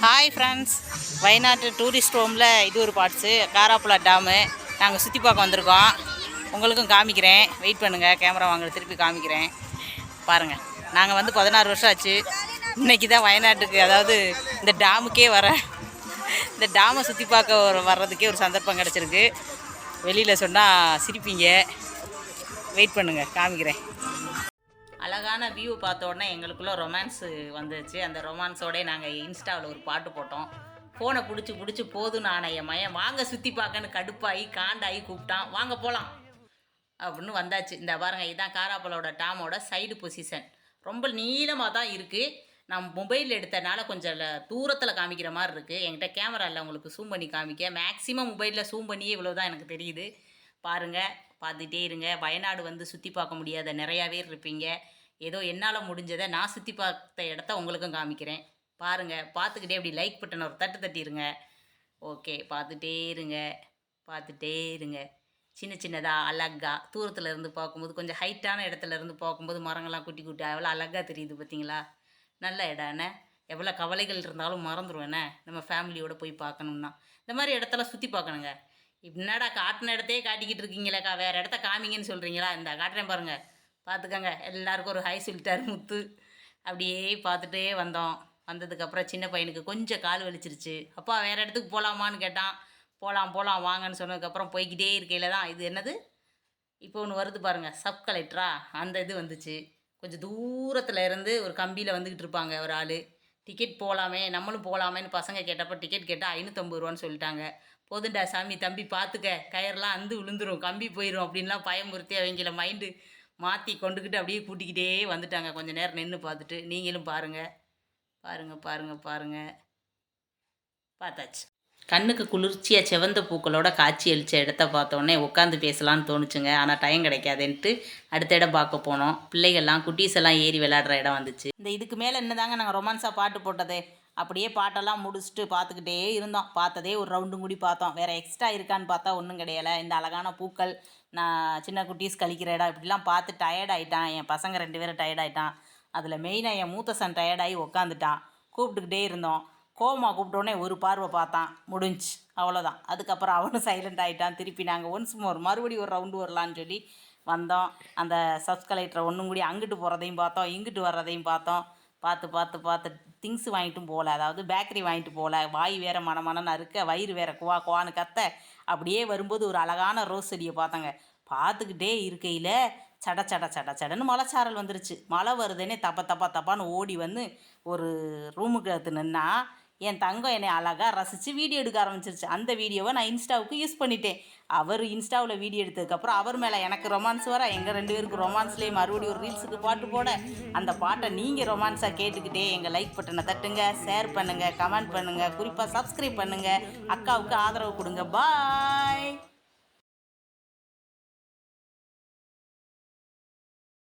Hi friends வயநாட்டு tourist ஹோமில் இது ஒரு பார்ட்ஸு காராப்புலா டேமு நாங்கள் சுற்றி பார்க்க வந்திருக்கோம். உங்களுக்கும் காமிக்கிறேன். வெயிட் பண்ணுங்கள் கேமரா வாங்க திருப்பி காமிக்கிறேன். பாருங்கள் நாங்கள் வந்து பதினாறு வருஷம் ஆச்சு. இன்னைக்கு தான் வயநாட்டுக்கு அதாவது இந்த டேமுக்கே வர இந்த டேமை சுற்றி பார்க்க ஒரு வர்றதுக்கே ஒரு சந்தர்ப்பம் கிடச்சிருக்கு. வெளியில் சொன்னால் சிரிப்பீங்க. வெயிட் பண்ணுங்கள் காமிக்கிறேன். அழகான வியூ பார்த்த உடனே எங்களுக்குள்ள ரொமான்ஸ் வந்துச்சு. அந்த ரொமான்ஸோடய நாங்கள் இன்ஸ்டாவில் ஒரு பாட்டு போட்டோம். ஃபோனை பிடிச்சி பிடிச்சி போதும் நான் என் மயம் வாங்க சுற்றி பார்க்கன்னு கடுப்பாகி காண்டாகி கூப்பிட்டான். வாங்க போகலாம் அப்படின்னு வந்தாச்சு. இந்த பாருங்க இதுதான் காராப்பலோட டாமோட சைடு பொசிஷன் ரொம்ப நீளமாக தான் இருக்குது நான் மொபைல் எடுத்தனால கொஞ்சம் தூரத்தில் காமிக்கிற மாதிரி இருக்குது என்கிட்ட கேமரா இல்லை உங்களுக்கு ஜூம் பண்ணி காமிக்க. மேக்ஸிமம் மொபைலில் ஜூம் பண்ணியே இவ்வளோ தான் எனக்கு தெரியுது. பாருங்கள் பார்த்துட்டே இருங்க. வயநாடு வந்து சுற்றி பார்க்க முடியாத நிறையா பேர் இருப்பீங்க. ஏதோ என்னால் முடிஞ்சதை நான் சுற்றி பார்த்த இடத்த உங்களுக்கும் காமிக்கிறேன். பாருங்கள் பார்த்துக்கிட்டே அப்படி லைக் பட்டன் ஒரு தட்டு தட்டிடுங்க ஓகே பார்த்துட்டே இருங்க பார்த்துட்டே இருங்க. சின்ன சின்னதாக அழகா தூரத்தில் இருந்து பார்க்கும்போது கொஞ்சம் ஹைட்டான இடத்துல இருந்து பார்க்கும்போது மரங்கள்லாம் குட்டி குட்டி எவ்வளோ அழகாக தெரியுது பார்த்தீங்களா? நல்ல இடம் என்ன? எவ்வளோ கவலைகள் இருந்தாலும் மறந்துடும் என்ன? நம்ம ஃபேமிலியோடு போய் பார்க்கணும்னா. இந்த மாதிரி இடத்துல சுற்றி பார்க்கணுங்க. என்னடா காட்டின இடத்தையே காட்டிக்கிட்டு இருக்கீங்களேக்கா வேறு இடத்த காமிங்கன்னு சொல்கிறீங்களா இந்த காட்டுறேன் பாருங்கள் பார்த்துக்கங்க. எல்லாருக்கும் ஒரு ஹை சொல்லிட்டார் முத்து. அப்படியே பார்த்துட்டே வந்தோம். வந்ததுக்கப்புறம் சின்ன பையனுக்கு கொஞ்சம் கால் வலிச்சிருச்சு. அப்பா வேறு இடத்துக்கு போகலாமான்னு கேட்டான். போகலாம் போகலாம் வாங்கன்னு சொன்னதுக்கப்புறம் போய்கிட்டே இருக்கையில் தான் இது என்னது? இப்போ ஒன்று வருது பாருங்கள் சப் கலெக்டரா அந்த இது வந்துச்சு. கொஞ்சம் தூரத்தில் இருந்து ஒரு கம்பியில் வந்துக்கிட்டு இருப்பாங்க ஒரு ஆள். டிக்கெட் போகலாமே நம்மளும் போகலாமேன்னு பசங்க கேட்டப்போ டிக்கெட் கேட்டால் ஐநூற்றம்பது ரூபான்னு சொல்லிட்டாங்க. போதுண்டா சாமி தம்பி பார்த்துக்க கயர்லாம் அந்து விழுந்துரும் கம்பி போயிடும் அப்படின்லாம் பயமுறுத்தி அவங்கள மைண்டு மாற்றி கொண்டுக்கிட்டு அப்படியே கூட்டிக்கிட்டே வந்துட்டாங்க. கொஞ்சம் நேரம் நின்று பார்த்துட்டு நீங்களும் பாருங்கள் பாருங்கள் பாருங்கள் பாருங்கள் பார்த்தாச்சு. கண்ணுக்கு குளிர்ச்சியாக செவந்த பூக்களோட காட்சி அளித்த இடத்த பார்த்தோன்னே உட்காந்து பேசலான்னு தோணுச்சுங்க. ஆனால் டைம் கிடைக்காதுன்ட்டு அடுத்த இடம் பார்க்க போனோம். பிள்ளைகள்லாம் குட்டீஸ் எல்லாம் ஏறி விளையாடுற இடம் வந்துச்சு. இந்த இதுக்கு மேலே என்னதாங்க நாங்கள் ரொமான்ஸாக பாட்டு போட்டதே? அப்படியே பாட்டெல்லாம் முடிச்சுட்டு பார்த்துக்கிட்டே இருந்தோம். பார்த்ததே ஒரு ரவுண்டும் கூடி பார்த்தோம். வேறு எக்ஸ்ட்ரா இருக்கான்னு பார்த்தா ஒன்றும் கிடையலை. இந்த அழகான பூக்கள் நான் சின்ன குட்டீஸ் கழிக்கிற இடம் இப்படிலாம் பார்த்து டயர்ட் ஆகிட்டான் என் பசங்க ரெண்டு பேரும் டயர்ட் ஆகிட்டான் அதில் மெயினாக என் மூத்த சன் டயர்டாகி உக்காந்துட்டான் கூப்பிட்டுக்கிட்டே இருந்தோம். கோமா கூப்பிட்டோடனே ஒரு பார்வை பார்த்தான். முடிஞ்சு. அவ்வளோதான் அதுக்கப்புறம் அவனும் சைலண்ட் ஆகிட்டான் திருப்பி நாங்கள் ஒன்ஸ் மோர் மறுபடியும் ஒரு ரவுண்டு வரலான்னு சொல்லி வந்தோம். அந்த சப் ஒன்றும் கூடி அங்கிட்டு போகிறதையும் பார்த்தோம். இங்கிட்டு வர்றதையும் பார்த்தோம். பார்த்து பார்த்து பார்த்து திங்ஸ் வாங்கிட்டும் போகல அதாவது பேக்கரி வாங்கிட்டு போகல வாய் வேறு மனமனன்னு அறுக்க வயிறு வேற குவா குவான்னு கத்த அப்படியே வரும்போது ஒரு அழகான ரோஸ் செடியை பார்த்தாங்க. பார்த்துக்கிட்டே இருக்கையில் சட சட சட சடன்னு மலைச்சாரல் வந்துருச்சு. மழை வருதுன்னே தப்பா தப்பா தப்பான்னு ஓடி வந்து ஒரு ரூமுக்கு எடுத்து நின்னா என் தங்கம் என்னை அழகாக ரசித்து வீடியோ எடுக்க ஆரம்பிச்சிருச்சு. அந்த வீடியோவை நான் இன்ஸ்டாவுக்கு யூஸ் பண்ணிட்டேன். அவர் இன்ஸ்டாவில் வீடியோ எடுத்ததுக்கப்புறம் அவர் மேலே எனக்கு ரொமான்ஸ் வர எங்கள் ரெண்டு பேருக்கு ரொமான்ஸ்லேயே மறுபடியும் ஒரு ரீல்ஸுக்கு பாட்டு போட அந்த பாட்டை நீங்கள் ரொமான்ஸாக கேட்டுக்கிட்டே எங்கள் லைக் பட்டனை தட்டுங்க ஷேர் பண்ணுங்கள் கமெண்ட் பண்ணுங்கள் குறிப்பாக சப்ஸ்கிரைப் பண்ணுங்கள் அக்காவுக்கு ஆதரவு கொடுங்க. பாய்